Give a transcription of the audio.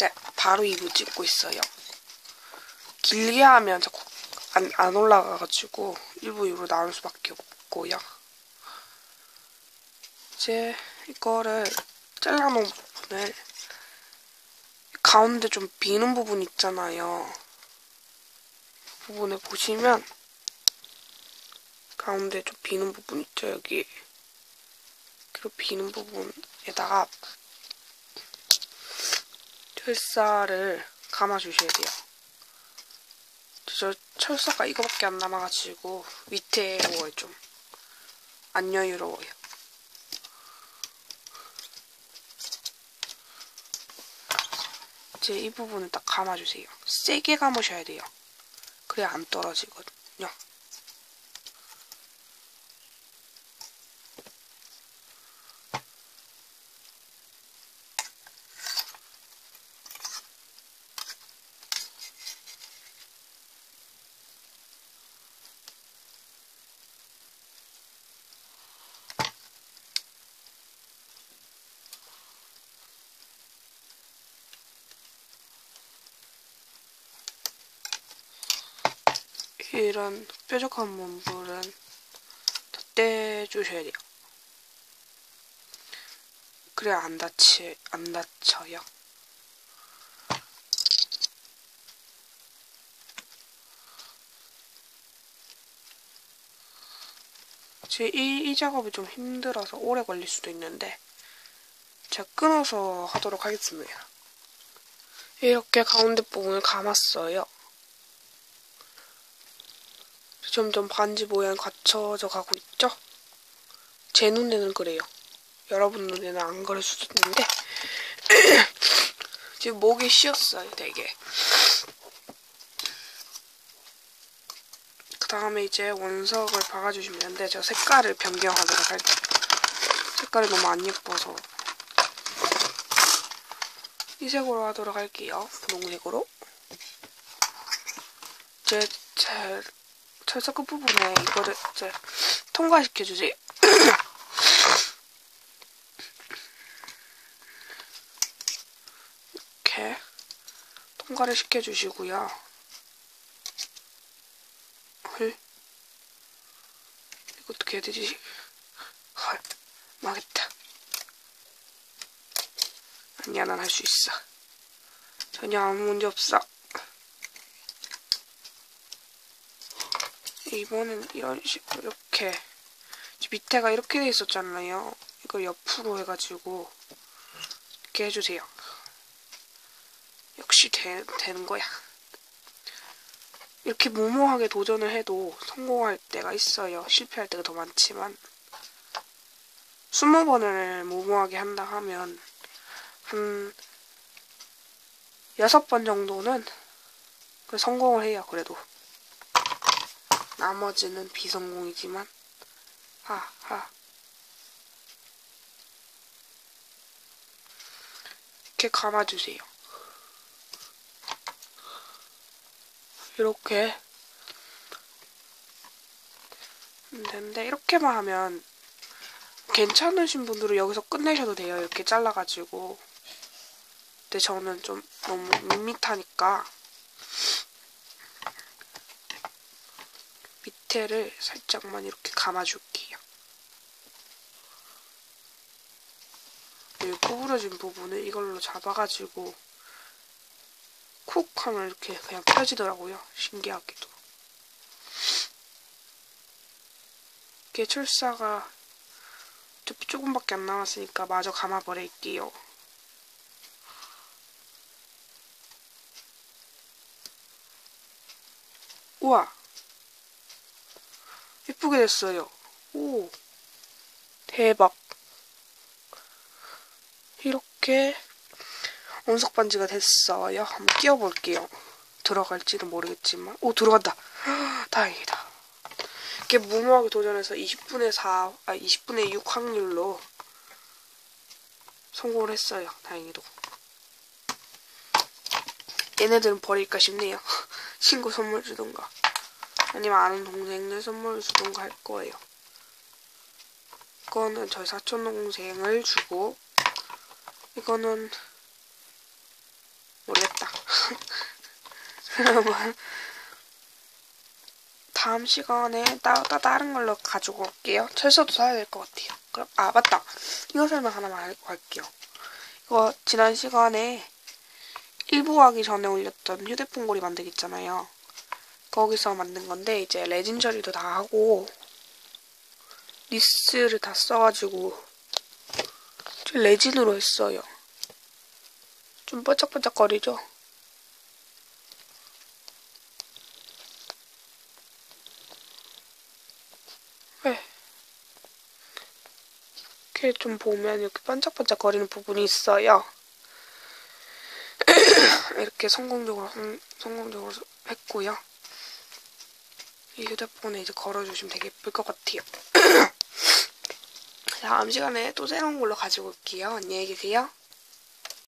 네, 바로 2부 찍고 있어요. 길게 하면 자꾸 안, 안 올라가가지고 1부 2부로 나올 수밖에 없고요. 이제 이거를 잘라놓은 부분을 가운데 좀 비는 부분 있잖아요. 부분에 보시면 가운데 좀 비는 부분 있죠, 여기. 그 비는 부분에다가 철사를 감아주셔야 돼요. 저 철사가 이거밖에 안 남아가지고 위태로워요, 좀. 안 여유로워요. 이제 이 부분을 딱 감아주세요. 세게 감으셔야 돼요. 그래야 안 떨어지거든요. 이런 뾰족한 더 떼주셔야 돼요. 그래야 안 다치, 안 다쳐요. 제 이, 이 작업이 좀 힘들어서 오래 걸릴 수도 있는데 제가 끊어서 하도록 하겠습니다. 이렇게 가운데 부분을 감았어요. 점점 반지 모양 갖춰져 가고 있죠? 제 눈에는 그래요. 여러분 눈에는 안 그럴 수도 있는데 지금 목이 쉬었어요, 되게. 그 다음에 이제 원석을 박아주시면 되는데 저 색깔을 변경하도록 할게요. 색깔이 너무 안 예뻐서 이 색으로 하도록 할게요. 분홍색으로. 제, 제 철사 끝부분에 이거를 이제 통과시켜주세요. 이렇게 통과를 시켜주시고요. 헐. 해야 되지? 헐. 망했다. 아니야, 난 할 수 있어. 전혀 아무 문제 없어. 이번엔 이런 식으로 이렇게 밑에가 이렇게 돼 있었잖아요. 이걸 옆으로 해가지고 이렇게 해주세요. 역시 되, 되는 거야. 이렇게 무모하게 도전을 해도 성공할 때가 있어요. 실패할 때가 더 많지만 20번을 무모하게 한다 하면 한 6번 정도는 성공을 해요. 그래도. 나머지는 비성공이지만 하하 이렇게 감아주세요. 이렇게 되는데 이렇게만 하면 괜찮으신 분들은 여기서 끝내셔도 돼요. 이렇게 잘라가지고 근데 저는 좀 너무 밋밋하니까 밑에를 살짝만 이렇게 감아줄게요. 이 구부러진 부분을 이걸로 잡아가지고 쿡 하면 이렇게 그냥 펴지더라고요. 신기하게도. 이게 철사가 어차피 조금밖에 안 남았으니까 마저 감아버릴게요. 우와! 예쁘게 됐어요. 오, 대박. 이렇게 원석 반지가 됐어요. 한번 끼워볼게요. 들어갈지는 모르겠지만, 오, 들어간다. 다행이다. 이렇게 무모하게 도전해서 20분의 4, 아, 20분의 6 확률로 성공을 했어요. 다행히도. 얘네들은 버릴까 싶네요. 친구 선물 주던가. 아니면 아는 동생들 선물 주던가 할 거예요. 이거는 저희 사촌 동생을 주고 이거는 여러분. 다음 시간에 따, 따, 다른 걸로 가지고 올게요. 철서도 사야 될 것 같아요. 그럼, 아, 맞다. 이거 설명 하나만 갈게요. 이거 지난 시간에 1부 하기 전에 올렸던 휴대폰 고리 만들기 있잖아요. 거기서 만든 건데, 이제 레진 처리도 다 하고, 니스를 다 써가지고, 좀 레진으로 했어요. 좀 반짝반짝거리죠? 네. 이렇게 좀 보면 이렇게 반짝반짝거리는 부분이 있어요. 이렇게 성공적으로 성, 성공적으로 했고요. 이 휴대폰에 이제 걸어주시면 되게 예쁠 것 같아요. 다음 시간에 또 새로운 걸로 가지고 올게요. 안녕히 계세요.